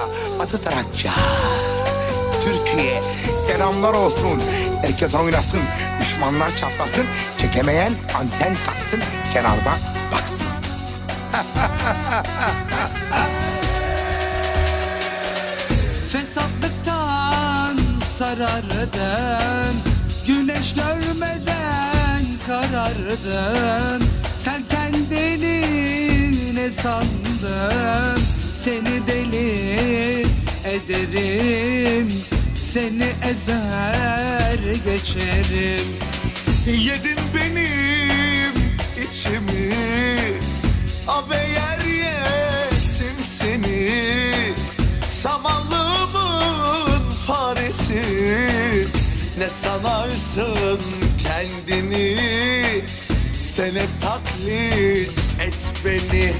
Trakya, Batı Trakya. Türkiye selamlar olsun. Herkes oynasın, düşmanlar çatlasın. Çekemeyen anten taksın, kenarda baksın. Fesatlıktan sarardın Güneş görmeden karardın Sen kendini ne sandın Seni deli ederim. Seni ezer geçerim. Yedin benim içimi. Abe yer yesin seni. Samanlığımın faresi. Ne sanarsın kendini? Sen hep taklit et beni